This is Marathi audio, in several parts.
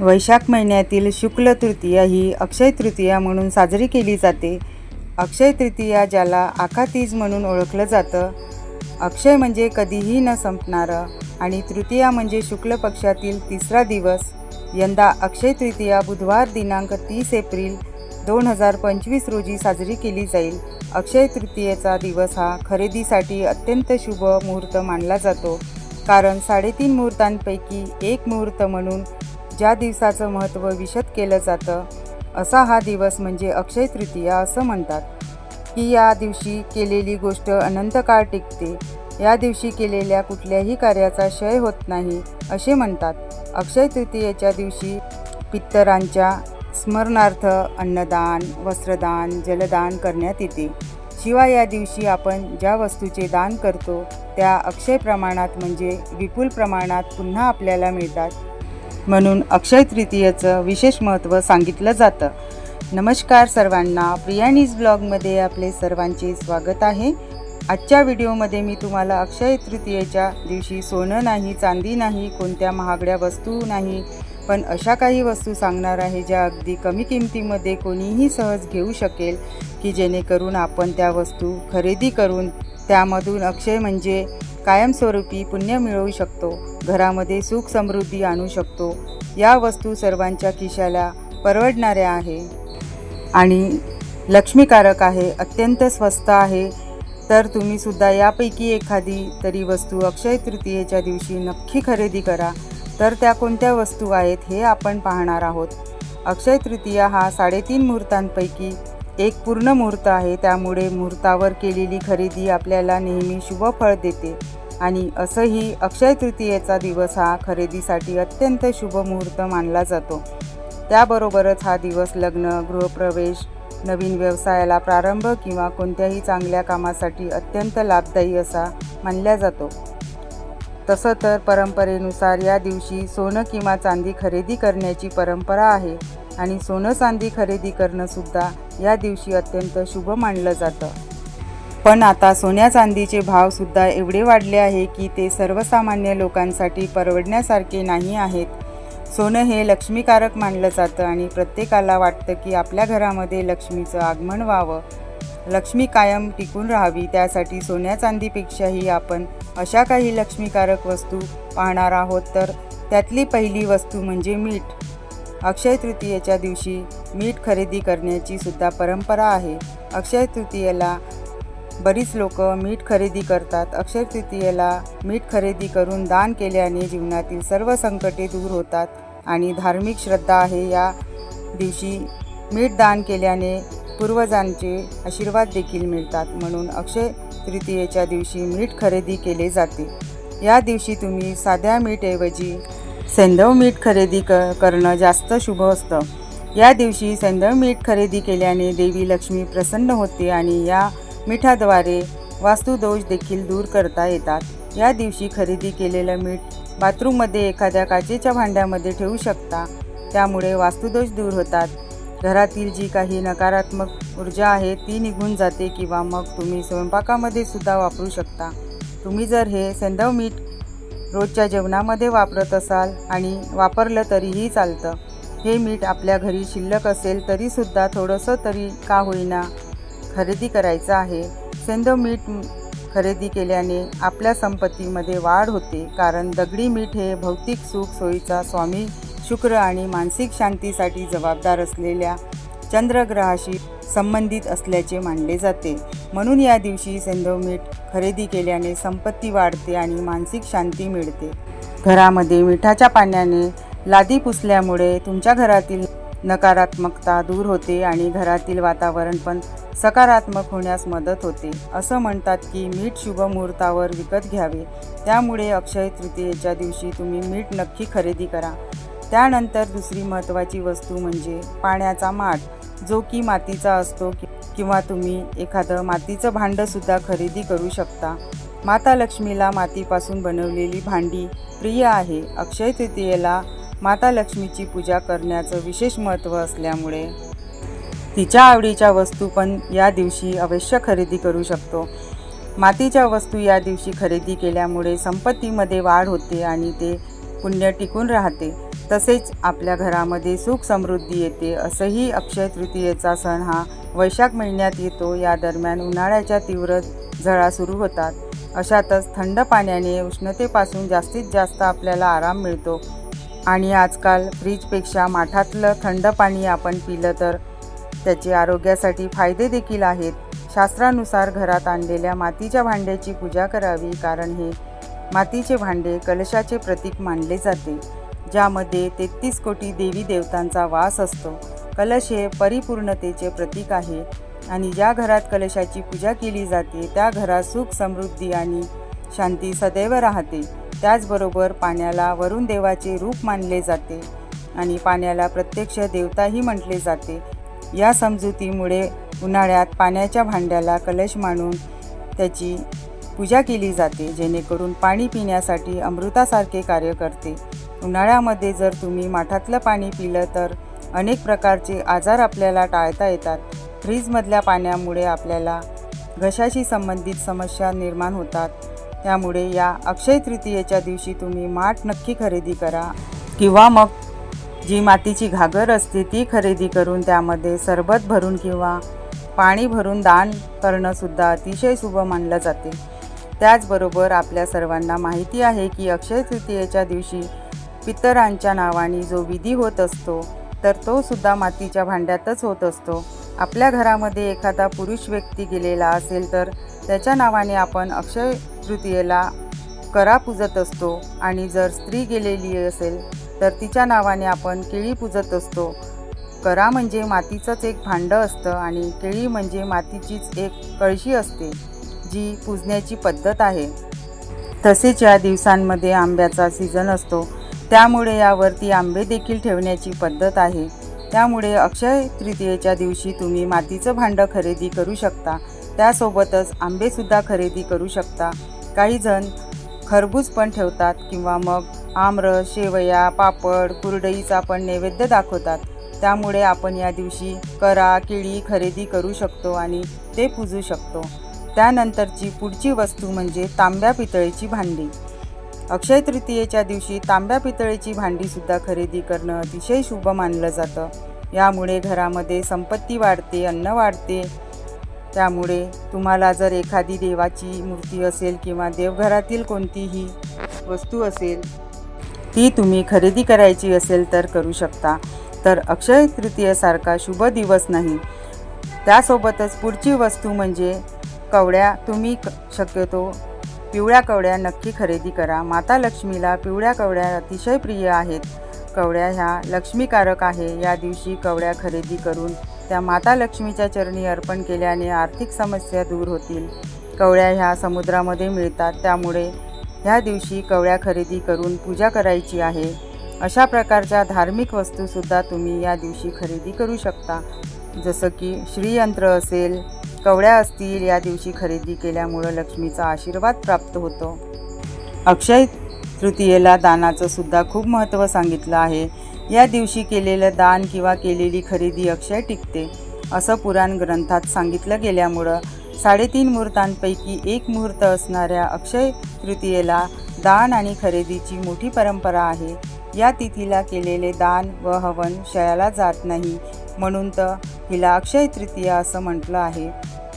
वैशाख महिन्यातील शुक्ल तृतीया ही अक्षय तृतीया म्हणून साजरी केली जाते. अक्षय तृतीया ज्याला आखातीज म्हणून ओळखलं जातं. अक्षय म्हणजे कधीही न संपणारं आणि तृतीया म्हणजे शुक्ल पक्षातील तिसरा दिवस. यंदा अक्षय तृतीया बुधवार दिनांक तीस एप्रिल दोन हजार पंचवीस रोजी साजरी केली जाईल. अक्षय तृतीयेचा दिवस हा खरेदीसाठी अत्यंत शुभ मुहूर्त मानला जातो. कारण साडेतीन मुहूर्तांपैकी एक मुहूर्त म्हणून ज्या दिवसाचं महत्त्व विशद केलं जातं असा हा दिवस म्हणजे अक्षय तृतीया असं म्हणतात. की या दिवशी केलेली गोष्ट अनंतकाळ टिकते या दिवशी केलेल्या कुठल्याही कार्याचा क्षय होत नाही असे म्हणतात. अक्षय तृतीयेच्या दिवशी पित्तरांच्या स्मरणार्थ अन्नदान वस्त्रदान जलदान करण्यात येते. शिवाय या दिवशी आपण ज्या वस्तूचे दान करतो त्या अक्षय प्रमाणात म्हणजे विपुल प्रमाणात पुन्हा आपल्याला मिळतात. म्हणून अक्षय तृतीयेचं विशेष महत्त्व सांगितलं जातं. नमस्कार सर्वांना प्रियानीज ब्लॉगमध्ये आपले सर्वांचे स्वागत आहे. आजच्या व्हिडिओमध्ये मी तुम्हाला अक्षय तृतीयेच्या दिवशी सोनं नाही चांदी नाही कोणत्या महागड्या वस्तू नाही पण अशा काही वस्तू सांगणार आहे ज्या अगदी कमी किमतीमध्ये कोणीही सहज घेऊ शकेल की जेणेकरून आपण त्या वस्तू खरेदी करून त्यामधून अक्षय म्हणजे कायमस्वरूपी पुण्य मिळवू शकतो घरामध्ये सुख समृद्धी आणू शकतो. या वस्तू सर्वांच्या खिशाला परवडणाऱ्या आहे. आणि लक्ष्मीकारक आहे अत्यंत स्वस्त आहे. तर तुम्ही सुद्धा यापैकी एखादी तरी वस्तू अक्षय तृतीयेच्या दिवशी नक्की खरेदी करा. तर त्या कोणत्या वस्तू आहेत हे आपण पाहणार आहोत. अक्षय तृतीया हा साडेतीन मुहूर्तांपैकी एक पूर्ण मुहूर्त आहे. त्यामुळे मुहूर्तावर केलेली खरेदी आपल्याला नेहमी शुभ फळ देते. आणि असंही अक्षय तृतीयेचा दिवस हा खरेदीसाठी अत्यंत शुभ मुहूर्त मानला जातो. त्याबरोबरच हा दिवस लग्न गृहप्रवेश नवीन व्यवसायाला प्रारंभ किंवा कोणत्याही चांगल्या कामासाठी अत्यंत लाभदायी असा मानला जातो. तसं तर परंपरेनुसार या दिवशी सोनं किंवा चांदी खरेदी करण्याची परंपरा आहे. आणि सोनं चांदी खरेदी करणंसुद्धा या दिवशी अत्यंत शुभ मानलं जातं. पण आता सोन्या चांदीचे भावसुद्धा एवढे वाढले आहे की ते सर्वसामान्य लोकांसाठी परवडण्यासारखे नाही आहेत. सोनं हे लक्ष्मीकारक मानलं जातं आणि प्रत्येकाला वाटतं की आपल्या घरामध्ये लक्ष्मीचं आगमन व्हावं. लक्ष्मी कायम टिकून राहावी त्यासाठी सोन्या चांदीपेक्षाही आपण अशा काही लक्ष्मीकारक वस्तू पाहणार आहोत तर त्यातली पहिली वस्तू म्हणजे मीठ. अक्षय तृतीयेच्या दिवशी मीठ खरेदी करण्याची सुद्धा परंपरा आहे. अक्षय तृतीयेला बरीच लोक मीठ खरेदी करतात. अक्षय तृतीयेला मीठ खरेदी करून दान केल्याने जीवनातील सर्व संकटे दूर होतात आणि धार्मिक श्रद्धा आहे. या दिवशी मीठ दान केल्याने पूर्वजांचे आशीर्वाद देखील मिळतात. म्हणून अक्षय तृतीयेच्या दिवशी मीठ खरेदी केले जाते. या दिवशी तुम्ही साध्या मीठऐवजी सेंधव मीठ खरेदी क करणं जास्त शुभ असतं. या दिवशी सैंदळ मीठ खरेदी केल्याने देवी लक्ष्मी प्रसन्न होते आणि या मिठाद्वारे वास्तुदोष देखील दूर करता येतात. या दिवशी खरेदी केलेलं मीठ बाथरूममध्ये एखाद्या काचेच्या भांड्यामध्ये ठेवू शकता. त्यामुळे वास्तुदोष दूर होतात. घरातील जी काही नकारात्मक ऊर्जा आहे ती निघून जाते किंवा मग तुम्ही स्वयंपाकामध्ये सुद्धा वापरू शकता. तुम्ही जर हे सेंदव मीठ रोजच्या जेवणामध्ये वापरत असाल आणि वापरलं तरीही चालतं. हे मीठ आपल्या घरी शिल्लक असेल तरीसुद्धा थोडंसं तरी का होईना खरेदी करायचं आहे. सेंधव मीठ खरेदी केल्याने आपल्या संपत्तीमध्ये वाढ होते कारण दगडी मीठ हे भौतिक सुख सोयीचा स्वामी शुक्र आणि मानसिक शांतीसाठी जबाबदार असलेल्या चंद्रग्रहाशी संबंधित असल्याचे मानले जाते. म्हणून या दिवशी सेंधव मीठ खरेदी केल्याने संपत्ती वाढते आणि मानसिक शांती मिळते. घरामध्ये मिठाच्या पाण्याने लादी पुसल्यामुळे तुमच्या घरातील नकारात्मकता दूर होते आणि घरातील वातावरण पण सकारात्मक होण्यास मदत होते. असं म्हणतात की मीठ शुभ मुहूर्तावर विकत घ्यावे. त्यामुळे अक्षय तृतीयेच्या दिवशी तुम्ही मीठ नक्की खरेदी करा. त्यानंतर दुसरी महत्त्वाची वस्तू म्हणजे पाण्याचा माठ जो की मातीचा असतो किंवा तुम्ही एखादं मातीचं भांडंसुद्धा खरेदी करू शकता. माता लक्ष्मीला मातीपासून बनवलेली भांडी प्रिय आहे. अक्षय तृतीयेला माता लक्ष्मीची पूजा करण्याचं विशेष महत्त्व असल्यामुळे तिच्या आवडीच्या वस्तू पण या दिवशी अवश्य खरेदी करू शकतो. मातीच्या वस्तू या दिवशी खरेदी केल्यामुळे संपत्तीमध्ये वाढ होते आणि ते पुण्य टिकून राहते. तसेच आपल्या घरामध्ये सुख समृद्धी येते असंही अक्षय तृतीयेचा सण हा वैशाख महिन्यात येतो. या दरम्यान उन्हाळ्याच्या तीव्र झळा सुरू होतात. अशातच थंड पाण्याने उष्णतेपासून जास्तीत जास्त आपल्याला आराम मिळतो. आणि आजकाल फ्रीजपेक्षा माठातलं थंड पाणी आपण पिलं तर त्याचे आरोग्यासाठी फायदे देखील आहेत. शास्त्रानुसार घरात आणलेल्या मातीच्या भांड्याची पूजा करावी कारण हे मातीचे भांडे कलशाचे प्रतीक मानले जाते ज्यामध्ये तेहतीस कोटी देवी देवतांचा वास असतो. कलश हे परिपूर्णतेचे प्रतीक आहे आणि ज्या घरात कलशाची पूजा केली जाते त्या घरात सुख समृद्धी आणि शांती सदैव राहते. त्याचबरोबर पाण्याला वरुण देवाचे रूप मानले जाते आणि पाण्याला प्रत्यक्ष देवताही म्हटले जाते. या समजुतीमुळे उन्हाळ्यात पाण्याच्या भांड्याला कलश मानून त्याची पूजा केली जाते जेणेकरून पाणी पिण्यासाठी अमृतासारखे कार्य करते. उन्हाळ्यामध्ये जर तुम्ही माठातलं पाणी पिलं तर अनेक प्रकारचे आजार आपल्याला टाळता येतात. फ्रीजमधल्या पाण्यामुळे आपल्याला घशाशी संबंधित समस्या निर्माण होतात. त्यामुळे या अक्षय तृतीयेच्या दिवशी तुम्ही माठ नक्की खरेदी करा. किंवा मग जी मातीची घागर असते ती खरेदी करून त्यामध्ये सरबत भरून किंवा पाणी भरून दान करणंसुद्धा अतिशय शुभ मानलं जाते. त्याचबरोबर आपल्या सर्वांना माहिती आहे की अक्षय तृतीयेच्या दिवशी पितरांच्या नावाने जो विधी होत असतो तर तो सुद्धा मातीच्या भांड्यातच होत असतो. आपल्या घरामध्ये एखादा पुरुष व्यक्ती गेलेला असेल तर त्याच्या नावाने आपण अक्षय तृतीयेला करा पूजत असतो आणि जर स्त्री गेलेली असेल तर तिच्या नावाने आपण केळी पूजत असतो. करा म्हणजे मातीचंच एक भांडं असतं आणि केळी म्हणजे मातीचीच एक कळशी असते जी पूजण्याची पद्धत आहे. तसेच या दिवसांमध्ये आंब्याचा सीझन असतो. त्यामुळे यावरती आंबे देखील ठेवण्याची पद्धत आहे. त्यामुळे अक्षय तृतीयेच्या दिवशी तुम्ही मातीचं भांडं खरेदी करू शकता. त्यासोबतच आंबेसुद्धा खरेदी करू शकता. काही जण खरबूज पण ठेवतात किंवा मग आमरस शेवया पापड कुरडईचा पण नैवेद्य दाखवतात. त्यामुळे आपण या दिवशी करा केळी खरेदी करू शकतो आणि ते पूजू शकतो. त्यानंतरची पुढची वस्तू म्हणजे तांब्या पितळेची भांडी. अक्षय तृतीयेच्या दिवशी तांब्या पितळेची भांडीसुद्धा खरेदी करणं अतिशय शुभ मानलं जातं. यामुळे घरामध्ये संपत्ती वाढते अन्न वाढते त्यामुळे तुम्हाला जर एखादी देवाची मूर्ती असेल किंवा देवघरातील कोणतीही वस्तू असेल ती तुम्ही खरेदी करायची असेल तर करू शकता. तर अक्षय तृतीयेसारखा शुभ दिवस नाही. त्यासोबतच पुढची वस्तू म्हणजे कवड्या. तुम्ही क शक्यतो पिवळ्या कवड्या नक्की खरेदी करा. माता लक्ष्मीला पिवळ्या कवड्या अतिशय प्रिय आहेत. कवड्या ह्या लक्ष्मीकारक आहे. या दिवशी कवड्या खरेदी करून त्या माता लक्ष्मीच्या चरणी अर्पण केल्याने आर्थिक समस्या दूर होतील. कवळ्या ह्या समुद्रामध्ये मिळतात त्यामुळे ह्या दिवशी कवळ्या खरेदी करून पूजा करायची आहे. अशा प्रकारच्या धार्मिक वस्तूसुद्धा तुम्ही या दिवशी खरेदी करू शकता. जसं की श्रीयंत्र असेल कवड्या असतील या दिवशी खरेदी केल्यामुळं लक्ष्मीचा आशीर्वाद प्राप्त होतो. अक्षय तृतीयेला दानाचं सुद्धा खूप महत्त्व सांगितलं आहे. या दिवशी केलेलं दान किंवा केलेली खरेदी अक्षय टिकते असं पुराण ग्रंथात सांगितलं गेल्यामुळं साडेतीन मुहूर्तांपैकी एक मुहूर्त असणाऱ्या अक्षय तृतीयेला दान आणि खरेदीची मोठी परंपरा आहे. या तिथीला केलेले दान व हवन शयाला जात नाही म्हणून तर हिला अक्षय तृतीया असं म्हटलं आहे.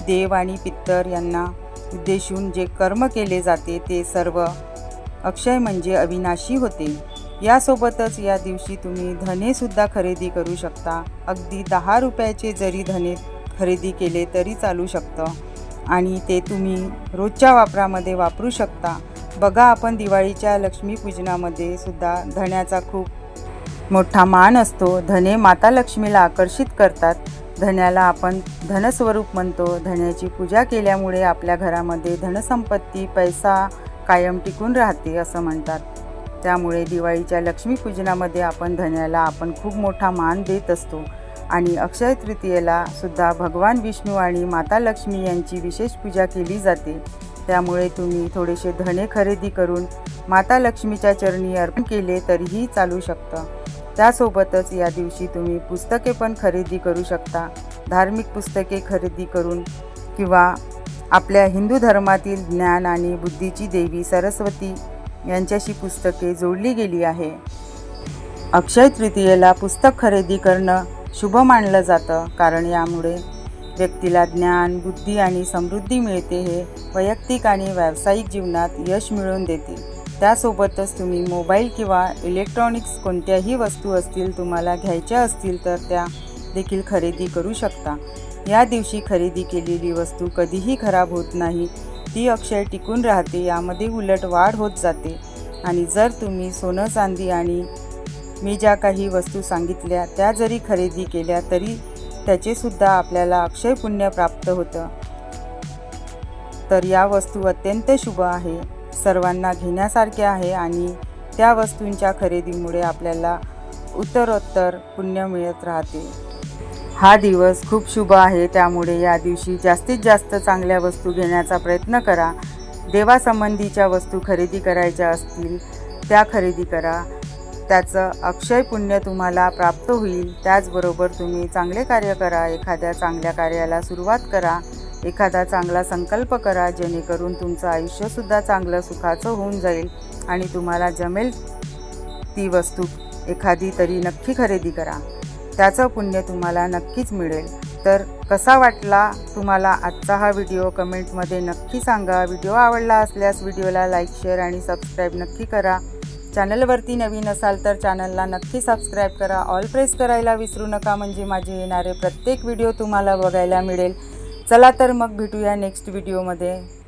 देव आणि पित्तर यांना उद्देशून जे कर्म केले जाते ते सर्व अक्षय म्हणजे अविनाशी होते. यासोबतच या दिवशी तुम्ही धनेसुद्धा खरेदी करू शकता. अगदी दहा रुपयाचे जरी धने खरेदी केले तरी चालू शकतं. आणि ते तुम्ही रोजच्या वापरामध्ये वापरू शकता. बघा आपण दिवाळीच्या लक्ष्मीपूजनामध्ये सुद्धा धण्याचा खूप मोठा मान असतो. धने माता लक्ष्मीला आकर्षित करतात. धन्याला आपण धनस्वरूप म्हणतो. धन्याची पूजा केल्यामुळे आपल्या घरामध्ये धनसंपत्ती पैसा कायम टिकून राहते असं म्हणतात. त्यामुळे दिवाळीच्या लक्ष्मीपूजनामध्ये आपण धन्याला आपण खूप मोठा मान देत असतो. आणि अक्षय तृतीयेला सुद्धा भगवान विष्णू आणि माता लक्ष्मी यांची विशेष पूजा केली जाते. त्यामुळे तुम्ही थोडेसे धने खरेदी करून माता लक्ष्मीच्या चरणी अर्पण केले तरीही चालू शकतं. त्यासोबतच या दिवशी तुम्ही पुस्तके पण खरेदी करू शकता. धार्मिक पुस्तके खरेदी करून किंवा आपल्या हिंदू धर्मातील ज्ञान आणि बुद्धीची देवी सरस्वती यांच्याशी पुस्तके जोडली गेली आहे. अक्षय तृतीयेला पुस्तक खरेदी करणं शुभ मानलं जातं कारण यामुळे व्यक्तीला ज्ञान बुद्धी आणि समृद्धी मिळते हे वैयक्तिक आणि व्यावसायिक जीवनात यश मिळवून देते. त्यासोबतच तुम्ही मोबाईल किंवा इलेक्ट्रॉनिक्स कोणत्याही वस्तू असतील तुम्हाला घ्यायच्या असतील तर त्या देखील खरेदी करू शकता. या दिवशी खरेदी केलेली वस्तू कधीही खराब होत नाही ती अक्षय टिकून राहते यामध्ये उलट वाढ होत जाते. आणि जर तुम्ही सोनं चांदी आणि मी ज्या काही वस्तू सांगितल्या त्या जरी खरेदी केल्या तरी त्याचेसुद्धा आपल्याला अक्षय पुण्य प्राप्त होतं. तर या वस्तू अत्यंत शुभ आहे. सर्वांना घेण्यासारख्या आहे आणि त्या वस्तूंच्या खरेदीमुळे आपल्याला उत्तरोत्तर पुण्य मिळत राहते. हा दिवस खूप शुभ आहे. त्यामुळे या दिवशी जास्तीत जास्त चांगल्या वस्तू घेण्याचा प्रयत्न करा. देवासंबंधीच्या वस्तू खरेदी करायच्या असतील त्या खरेदी करा. त्याचं अक्षय पुण्य तुम्हाला प्राप्त होईल. त्याचबरोबर तुम्ही चांगले कार्य करा. एखाद्या चांगल्या कार्याला सुरुवात करा. एखादा चांगला संकल्प करा. जेणेकरून तुमचं आयुष्यसुद्धा चांगलं सुखाचं होऊन जाईल आणि तुम्हाला जमेल ती वस्तू. एखादी तरी नक्की खरेदी करा. त्याचं पुण्य तुम्हाला नक्कीच मिळेल. तर कसा वाटला तुम्हाला आजचा हा व्हिडिओ? कमेंटमध्ये नक्की सांगा. व्हिडिओ आवडला असल्यास व्हिडिओला लाईक शेअर आणि सबस्क्राईब नक्की करा. चॅनलवरती नवीन असाल तर चॅनलला नक्की सबस्क्राईब करा. ऑल प्रेस करायला विसरू नका म्हणजे माझे येणारे प्रत्येक व्हिडिओ तुम्हाला बघायला मिळेल. चला तर मग भेटूया नेक्स्ट व्हिडिओमध्ये.